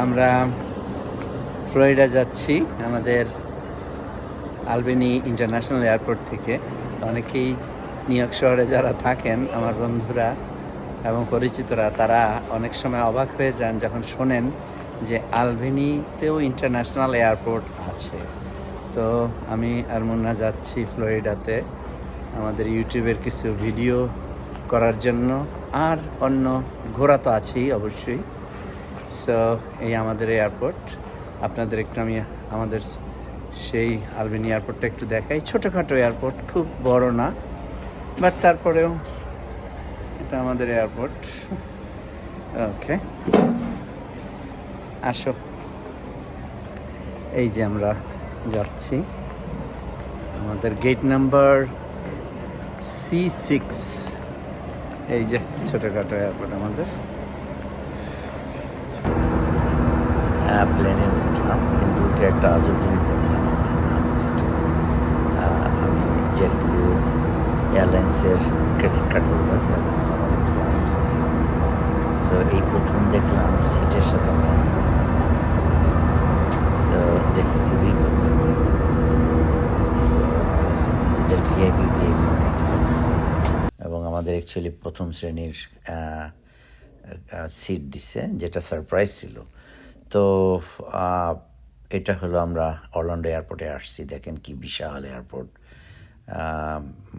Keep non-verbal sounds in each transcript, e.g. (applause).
আমরা ফ্লোরিডা যাচ্ছি আমাদের আলবেনি ইন্টারন্যাশনাল এয়ারপোর্ট থেকে। অনেকেই নিউ ইয়র্ক শহরে যারা থাকেন, আমার বন্ধুরা এবং পরিচিতরা, তারা অনেক সময় অবাক হয়ে যান যখন শোনেন যে আলবেনিতেও ইন্টারন্যাশনাল এয়ারপোর্ট আছে। তো আমি আর মুন্না যাচ্ছি ফ্লোরিডাতে আমাদের ইউটিউবের কিছু ভিডিও করার জন্য। আর অন্য ঘোরা তো আছেই অবশ্যই। সো এই আমাদের এয়ারপোর্ট আপনাদের একটু আমি আমাদের সেই আলবেনি এয়ারপোর্টটা একটু দেখাই। ছোটোখাটো এয়ারপোর্ট খুব বড় না বাট তারপরেও এটা আমাদের এয়ারপোর্ট ওকে আসো। এই যে আমরা যাচ্ছি। আমাদের গেট নাম্বার সি সিক্স এই যে ছোটোখাটো এয়ারপোর্ট আমাদের। প্লেনে উঠলাম, কিন্তু উঠে একটা আজব দেখলাম আমি জেটব্লু এয়ারলাইন্সের ক্রেডিট কার্ড হোল্ডার সো এই প্রথম দেখলাম সিটের সাথে নেই সো দেখে খুবই নিজেদের ভিআইপি ভিআইপি এবং আমাদের অ্যাকচুয়ালি প্রথম শ্রেণির সিট দিছে, যেটা সারপ্রাইজ ছিল। তো এটা হলো আমরা অরল্যান্ডো এয়ারপোর্টে আসছি। দেখেন কি বিশাল এয়ারপোর্ট।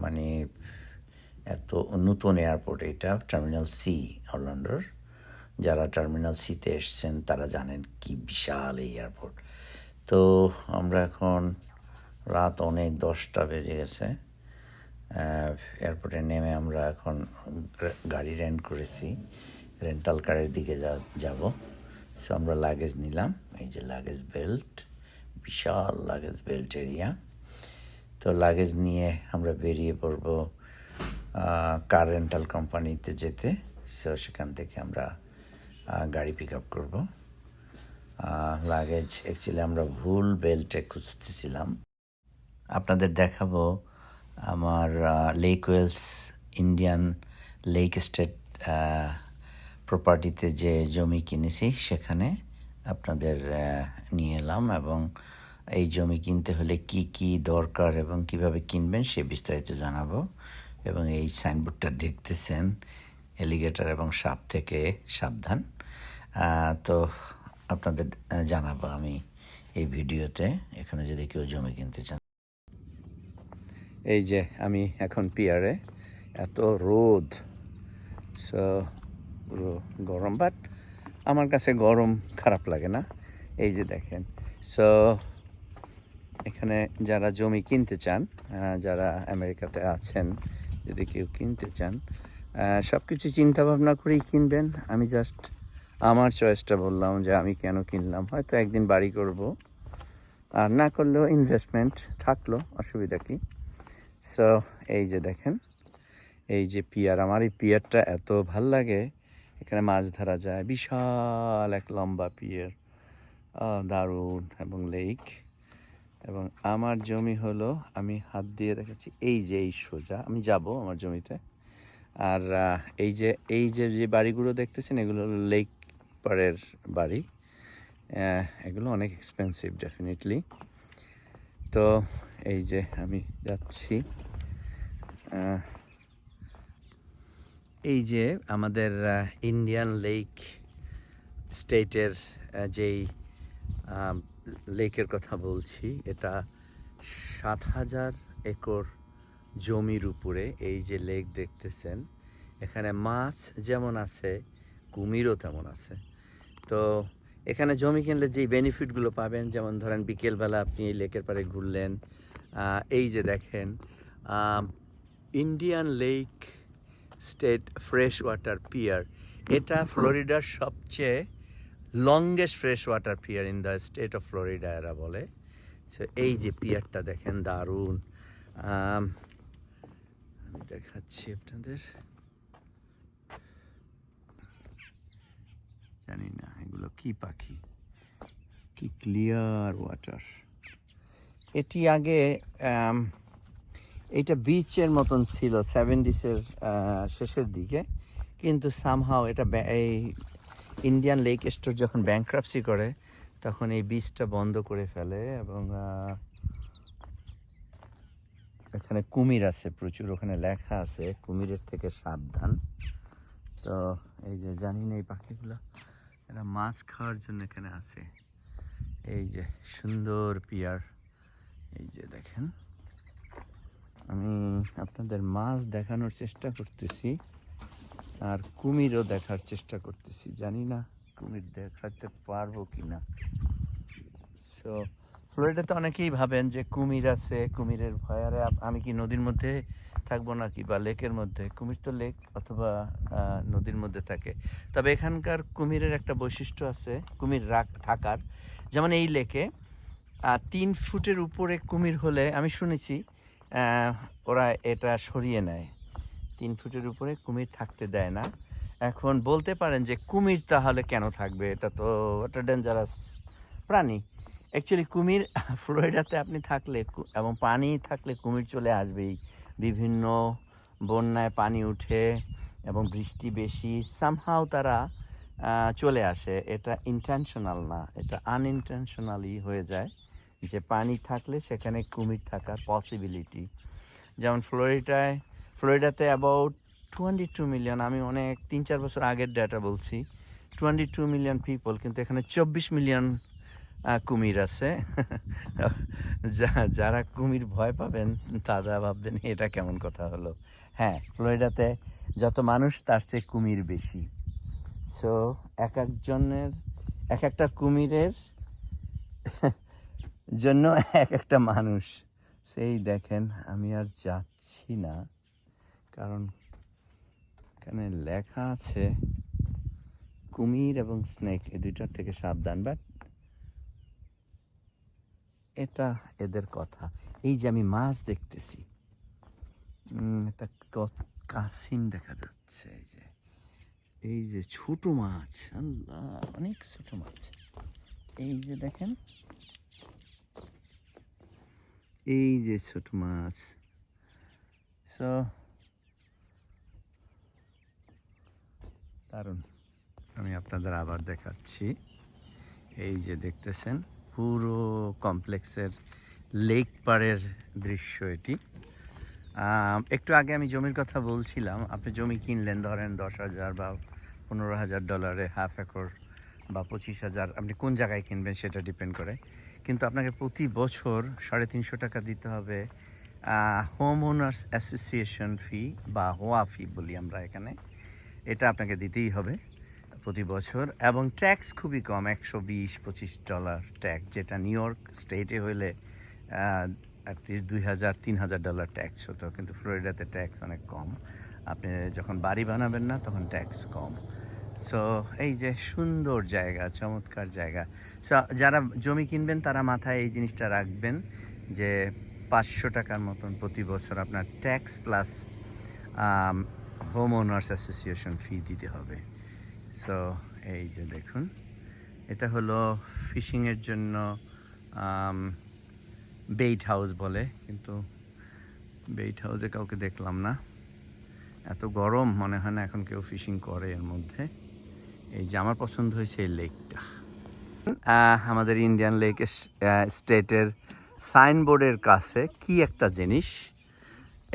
মানে এত নতুন এয়ারপোর্ট এটা, টার্মিনাল সি অরল্যান্ডোর যারা টার্মিনাল সিতে এসছেন, তারা জানেন কি বিশাল এই এয়ারপোর্ট। তো, আমরা এখন রাত অনেক দশটা বেজে গেছে। এয়ারপোর্টে নেমে আমরা এখন গাড়ি রেন্ট করেছি। রেন্টাল কারের দিকে যা, যাব। সো আমরা লাগেজ নিলাম। এই যে লাগেজ বেল্ট বিশাল লাগেজ বেল্ট এরিয়া তো লাগেজ নিয়ে আমরা বেরিয়ে পড়ব কার রেন্টাল কোম্পানিতে যেতে। সো সেখান থেকে আমরা গাড়ি পিক আপ করব লাগেজ অ্যাকচুয়ালি আমরা ভুল বেল্টে খুঁজতেছিলাম। আপনাদের দেখাবো আমার Lake Wales Indian Lake estate প্রপার্টিতে যে জমি কিনেছি, সেখানে আপনাদের নিয়ে এলাম এবং এই জমি কিনতে হলে কি কি দরকার এবং কীভাবে কিনবেন সে বিস্তারিত জানাব এবং এই সাইনবোর্ডটা দেখতেছেন এলিগেটর এবং সাপ থেকে সাবধান। তো আপনাদের জানাব আমি এই ভিডিওতে, এখানে যদি কেউ জমি কিনতে চান। এই যে আমি এখন পিয়ারে, এত রোদ। সো পুরো গরম বাট আমার কাছে গরম খারাপ লাগে না। এই যে দেখেন সো এখানে যারা জমি কিনতে চান যারা আমেরিকাতে আছেন, যদি কেউ কিনতে চান সব কিছু চিন্তাভাবনা করেই কিনবেন। আমি জাস্ট আমার চয়েসটা বললাম যে আমি কেন কিনলাম, হয়তো একদিন বাড়ি করব। আর না করলেও ইনভেস্টমেন্ট থাকল, অসুবিধা কি? সো এই যে দেখেন, এই যে পিয়ার, আমার এই পিয়ারটা এত ভালো লাগে এখানে মাছ ধরা যায়। বিশাল এক লম্বা পিয়ার দারুণ এবং লেক এবং আমার জমি হলো, আমি হাত দিয়ে রেখেছি, এই যে এই সোজা, আমি যাব আমার জমিতে। আর এই যে এই যে যে বাড়িগুলো দেখতেছেন, এগুলো হলো লেক পাড়ের বাড়ি। এগুলো অনেক এক্সপেন্সিভ ডেফিনেটলি তো, এই যে আমি যাচ্ছি। এই যে আমাদের ইন্ডিয়ান লেক স্টেটের যেই লেকের কথা বলছি, এটা সাত হাজার একর জমির উপরে এই যে লেক দেখতেছেন, এখানে মাছ যেমন আছে, কুমিরও তেমন আছে। তো এখানে জমি কিনলে যেই বেনিফিটগুলো পাবেন, যেমন ধরেন বিকেলবেলা আপনি এই লেকের পাড়ে ঘুরলেন এই যে দেখেন Indian Lake estate fresh water pier এটা ফ্লোরিডার সবচেয়ে longest fresh water pier in the state of Florida এরা বলে। সো এই যে পিয়ারটা দেখেন, দারুণ। আমি দেখাচ্ছি আপনাদের। জানি না, এগুলো কি পাখি? কি ক্লিয়ার ওয়াটার এটি আগে এটা বিচের মতন ছিল সেভেন্টিসের শেষের দিকে। কিন্তু সামহাও এটা এই ইন্ডিয়ান লেক স্টোর যখন ব্যাংক্রাপসি করে, তখন এই বীজটা বন্ধ করে ফেলে এবং এখানে কুমির আছে প্রচুর, ওখানে লেখা আছে কুমিরের থেকে সাবধান। তো এই যে জানি না এই পাখিগুলো, এরা মাছ খাওয়ার জন্য এখানে আছে। এই যে সুন্দর পিয়ার, এই যে দেখেন। আমি আপনাদের মাছ দেখানোর চেষ্টা করতেছি আর কুমিরও দেখার চেষ্টা করতেছি। জানি না কুমির দেখাতে পারব কি না সো ফ্লোরিডাতে অনেকেই ভাবেন যে কুমির আছে, কুমিরের ভয়। আরে আমি কি নদীর মধ্যে থাকব নাকি বা লেকের মধ্যে? কুমির তো লেক অথবা নদীর মধ্যে থাকে। তবে এখানকার কুমিরের একটা বৈশিষ্ট্য আছে, কুমির রাখ থাকার। যেমন এই লেকে তিন ফুটের উপরে কুমির হলে, আমি শুনেছি ওরা এটা সরিয়ে নেয়। তিন ফুটের উপরে কুমির থাকতে দেয় না। এখন বলতে পারেন যে কুমির তাহলে কেন থাকবে? এটা তো একটা ডেঞ্জারাস প্রাণী। অ্যাকচুয়ালি কুমির ফ্লোরিডাতে আপনি থাকলে এবং পানি থাকলে কুমির চলে আসবেই। বিভিন্ন বন্যায় পানি উঠে এবং বৃষ্টি বেশি সামহাও তারা চলে আসে। এটা ইন্টেনশনাল না, এটা আনইনটেনশনালি হয়ে যায়। যে পানি থাকলে সেখানে কুমির থাকার পসিবিলিটি যেমন ফ্লোরিডায়, ফ্লোরিডাতে অ্যাবাউট টোয়েন্টি টু মিলিয়ন আমি অনেক তিন চার বছর আগের ডাটা বলছি টোয়েন্টি টু মিলিয়ন পিপল কিন্তু এখানে চব্বিশ মিলিয়ন কুমির আছে। (laughs) যা- যারা কুমির ভয় পাবেন, তারা ভাববেন এটা কেমন কথা হলো। হ্যাঁ ফ্লোরিডাতে যত মানুষ, তার চেয়ে কুমির বেশি। সো এক একজনের এক একটা কুমিরের (laughs) জন্য এক একটা মানুষ। সেই দেখেন, আমি আর যাচ্ছি না। কারণ এখানে লেখা আছে, কুমির এবং স্নেক এই দুইটার থেকে সাবধান। বাট এটা এদের কথা। এই যে আমি মাছ দেখতেছি এটা কাসিম দেখা যাচ্ছে, এই যে। এই যে ছোট মাছ, আল্লাহ, অনেক ছোট মাছ। এই যে দেখেন এই যে ছোট মাছ। সো দারুণ। আমি আপনাদের আবার দেখাচ্ছি। এই যে দেখতেছেন, পুরো কমপ্লেক্সের লেক পাড়ের দৃশ্য এটি। একটু আগে আমি জমির কথা বলছিলাম, আপনি জমি কিনলেন ধরেন দশ হাজার বা পনেরো হাজার ডলারে হাফ একর বা পঁচিশ হাজার, আপনি কোন জায়গায় কিনবেন সেটা ডিপেন্ড করে। কিন্তু আপনাকে প্রতি বছর সাড়ে তিনশো টাকা দিতে হবে হোম ওনার্স অ্যাসোসিয়েশন ফি বা হোয়া ফি বলি আমরা এখানে। এটা আপনাকে দিতেই হবে প্রতি বছর। এবং ট্যাক্স খুবই কম, একশো বিশ, পঁচিশ ডলার ট্যাক্স যেটা নিউ ইয়র্ক স্টেটে হইলে অ্যাটলিস্ট দুই হাজার, তিন হাজার ডলার ট্যাক্স হতো। কিন্তু ফ্লোরিডাতে ট্যাক্স অনেক কম। আপনি যখন বাড়ি বানাবেন না, তখন ট্যাক্স কম। সো এই যে সুন্দর জায়গা, চমৎকার জায়গা। সো যারা জমি কিনবেন, তারা মাথায় এই জিনিসটা রাখবেন যে পাঁচশো টাকার মতন প্রতি বছর আপনার tax plus homeowners association fee দিতে হবে। সো এই যে দেখুন, এটা হলো ফিশিংয়ের জন্য বেইট হাউস বলে, কিন্তু বেইট হাউসে কাউকে দেখলাম না। এত গরম, মনে হয় না এখন কেউ ফিশিং করে এর মধ্যে। এই যে আমার পছন্দ হয়েছে এই লেকটা। আমাদের ইন্ডিয়ান লেক স্টেটের সাইনবোর্ডের কাছে কি একটা জিনিস?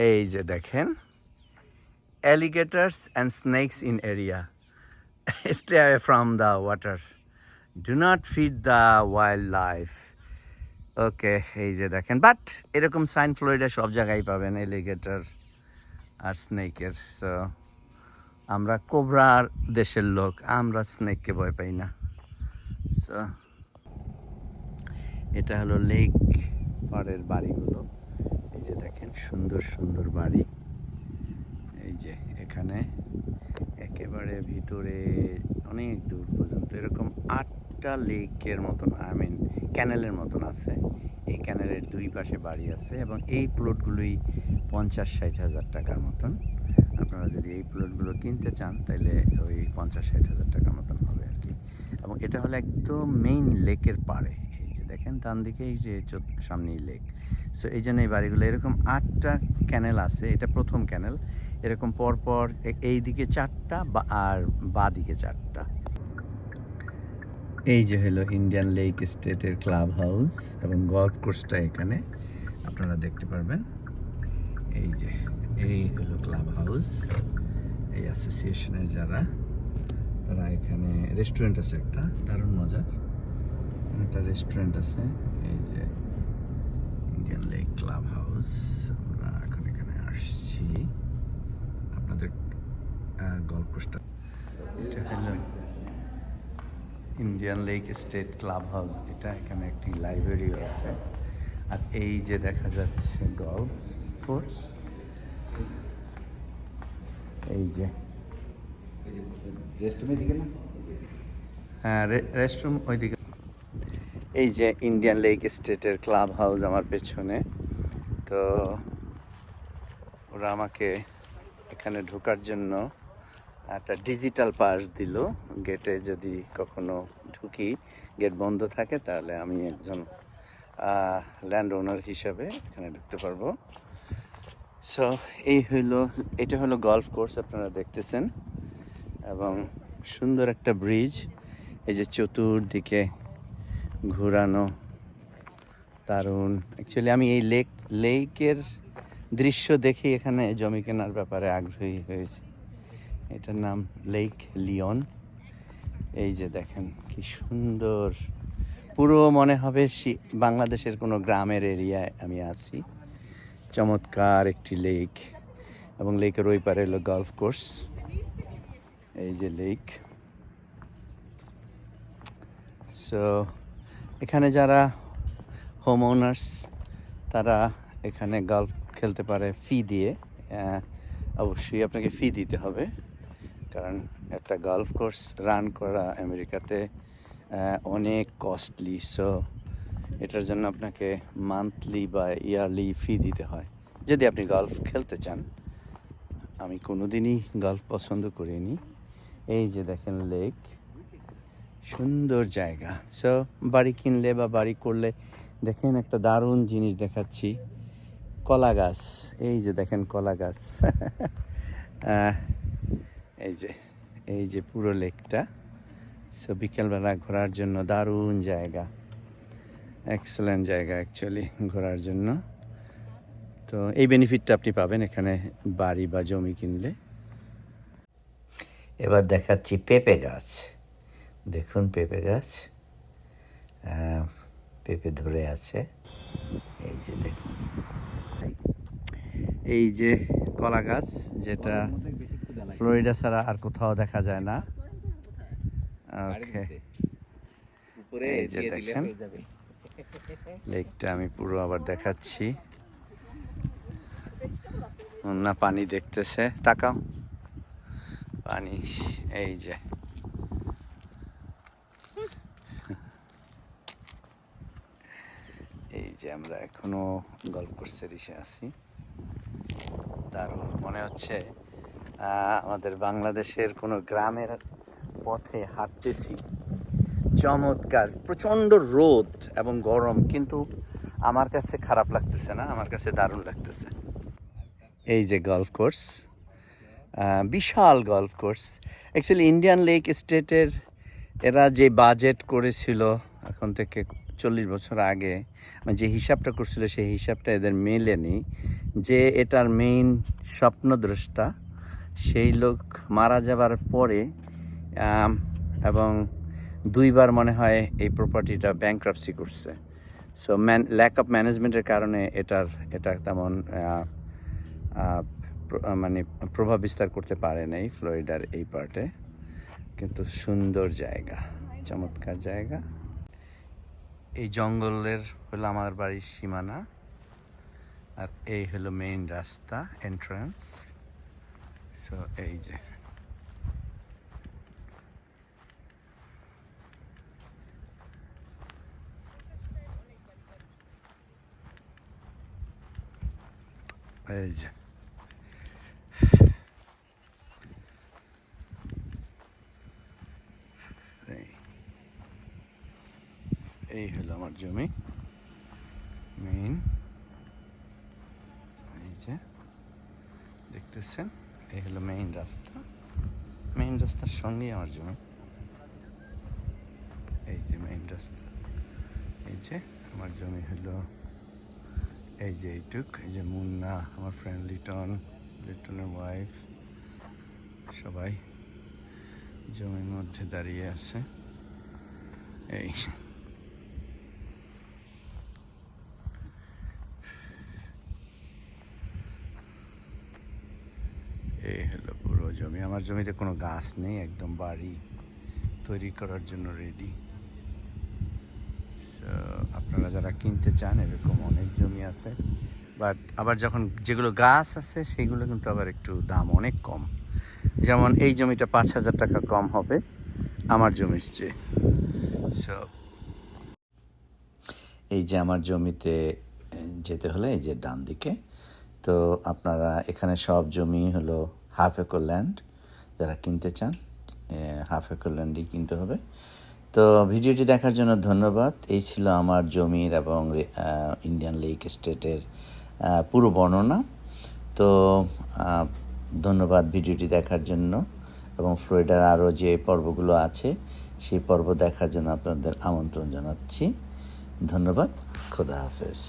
এই যে দেখেন, alligators and snakes in area stay from the water do do feed the wildlife okay এই যে দেখেন বাট এরকম সাইন ফ্লোরিডা সব জায়গায় পাবেন এলিগেটর আর স্নেকের সো আমরা কোবরার দেশের লোক, আমরা স্নেককে ভয় পাই না। এটা হলো লেক পাড়ের বাড়িগুলো। এই যে দেখেন, সুন্দর সুন্দর বাড়ি। এই যে এখানে একেবারে ভিতরে অনেক দূর পর্যন্ত, এরকম আটটা লেকের মতন আই মিন ক্যানেলের মতন আছে। এই ক্যানেলের দুই পাশে বাড়ি আছে এবং এই প্লটগুলোই পঞ্চাশ, ষাট হাজার টাকার মতন। আপনারা যদি এই প্লটগুলো কিনতে চান তাহলে ওই পঞ্চাশ, ষাট হাজার টাকার মতন হবে আর কি। এবং এটা হলো একদম মেইন লেকের পাড়ে। এই যে দেখেন ডান দিকে এই যে সামনেই লেক সো এই জন্য এই বাড়িগুলো এরকম আটটা ক্যানেল আছে। এটা প্রথম ক্যানেল এরকম পরপর এই দিকে চারটা বা, আর বা দিকে চারটা। এই যে হলো ইন্ডিয়ান লেক স্টেটের ক্লাব হাউস এবং গল্ফ কোর্সটা এখানে আপনারা দেখতে পারবেন। এই যে এই হলো ক্লাব হাউস এই অ্যাসোসিয়েশনের যারা, তারা এখানে রেস্টুরেন্ট আছে একটা, দারুণ এখানে একটা রেস্টুরেন্ট আছে, এই যে ইন্ডিয়ান লেক ক্লাব হাউস আমরা এখন এখানে আসছি। আপনাদের কোর্সটা এটা হলো Indian Lake state club house এটা এখানে একটি লাইব্রেরিও আছে। আর এই যে দেখা যাচ্ছে গল্ফ কোর্স এই যে। হ্যাঁ রেস্টরুম ওইদিকে। এই যে ইন্ডিয়ান লেক স্টেটের ক্লাব হাউস আমার পেছনে। তো ওরা আমাকে এখানে ঢোকার জন্য একটা ডিজিটাল পাস দিল। গেটে যদি কখনো ঢুকি গেট বন্ধ থাকে তাহলে আমি একজন ল্যান্ড ওনার হিসাবে এখানে ঢুকতে পারব। সো এই হইল, এটা হলো গল্ফ কোর্স আপনারা দেখতেছেন। এবং সুন্দর একটা ব্রিজ এই যে চতুর্দিকে ঘোরানো দারুণ। অ্যাকচুয়ালি আমি এই লেক লেকের দৃশ্য দেখে এখানে জমি কেনার ব্যাপারে আগ্রহী হয়েছি। এটার নাম লেক লিওন এই যে দেখেন, কি সুন্দর। পুরো মনে হবে বাংলাদেশের কোনো গ্রামের এরিয়ায় আমি আছি। চমৎকার একটি লেক এবং লেকের ওই পারে হলো গলফ কোর্স এই যে লেক। সো এখানে যারা হোম ওনার্স তারা এখানে গল্ফ খেলতে পারে ফি দিয়ে। অবশ্যই আপনাকে ফি দিতে হবে। কারণ একটা গল্ফ কোর্স রান করা আমেরিকাতে অনেক কস্টলি সো এটার জন্য আপনাকে মান্থলি বা ইয়ারলি ফি দিতে হয়। যদি আপনি গল্ফ খেলতে চান, আমি কোনোদিনই গল্ফ পছন্দ করিনি। এই যে দেখেন লেক সুন্দর জায়গা। সো বাড়ি কিনলে বা বাড়ি করলে, দেখেন একটা দারুণ জিনিস দেখাচ্ছি। কলা গাছ। এই যে দেখেন কলা গাছ। (laughs) এই যে এই যে পুরো লেকটা সো বিকেলবেলা ঘোরার জন্য দারুণ জায়গা। এক্সেলেন্ট জায়গা অ্যাকচুয়ালি ঘোরার জন্য। তো এই বেনিফিটটা আপনি পাবেন এখানে বাড়ি বা জমি কিনলে। এবার দেখাচ্ছি পেঁপে গাছ। দেখুন পেঁপে গাছ। পেঁপে ধরে আছে। এই যে দেখুন। এই যে কলা গাছ যেটা ফ্লোরিডা ছাড়া আর কোথাও দেখা যায় না। ওকে এই যে দেখেন। লেকটা আমি পুরো আবার দেখাচ্ছি। না পানি দেখতেছে। তাকাও। পানি, এই যে। এই যে আমরা এখনও গল্প ইসে আছি। দারুণ। মনে হচ্ছে আমাদের বাংলাদেশের কোনো গ্রামের পথে হাঁটতেছি। চমৎকার, প্রচণ্ড রোদ এবং গরম, কিন্তু আমার কাছে খারাপ লাগতেছে না, আমার কাছে দারুণ লাগতেছে। এই যে গলফ কোর্স বিশাল golf course actually Indian Lake স্টেটের এরা যে বাজেট করেছিল এখন থেকে চল্লিশ বছর আগে মানে যে হিসাবটা করছিল সেই হিসাবটা এদের মেলেনি। যে এটার মেইন স্বপ্নদ্রষ্টা, সেই লোক মারা যাবার পরে এবং দুইবার মনে হয় এই প্রপার্টিটা ব্যাংক্রাপসি করছে। সো ম্যান ল্যাক অফ ম্যানেজমেন্টের কারণে এটার, এটা তেমন মানে প্রভাব বিস্তার করতে পারে নাই ফ্লোরিডার এই পার্টে। কিন্তু সুন্দর জায়গা, চমৎকার জায়গা। এই জঙ্গলের হলো আমার বাড়ির সীমানা। আর এই হলো মেইন রাস্তা এন্ট্রান্স সো এই যে। এই যে। এই। হলো আমার জমি। মেইন এই যে। দেখতেছেন? এই হলো মেইন রাস্তা। মেইন রাস্তার সঙ্গেই আমার জমি। এই যে মেইন রাস্তা। এই যে, আমার জমি হলো এই যে এইটুক এই যে মুন্না, আমার ফ্রেন্ড লিটন, লিটনের ওয়াইফ সবাই জমির মধ্যে দাঁড়িয়ে আছে। এই। এই হলো পুরো জমি। আমার জমিতে কোনো গাছ নেই, একদম বাড়ি। তৈরি করার জন্য রেডি আপনারা যারা কিনতে চান, এরকম অনেক জমি আছে। বাট আবার যখন যেগুলো গাছ আছে, সেগুলো কিন্তু আবার একটু দাম অনেক কম। যেমন এই জমিটা পাঁচ হাজার টাকা কম হবে, আমার জমির চেয়ে। সো এই যে আমার জমিতে যেতে হলে এই যে ডান দিকে, তো আপনারা এখানে সব জমি হলো হাফ একর ল্যান্ড যারা কিনতে চান হাফ একর ল্যান্ডই কিনতে হবে। তো ভিডিওটি দেখার জন্য ধন্যবাদ। এই ছিল আমার জমির এবং ইন্ডিয়ান লেক স্টেটের পুরো বর্ণনা। তো ধন্যবাদ ভিডিওটি দেখার জন্য এবং ফ্লোরিডার আরও যে পর্বগুলো আছে, সেই পর্ব দেখার জন্য আপনাদের আমন্ত্রণ জানাচ্ছি। ধন্যবাদ। খোদা হাফেজ।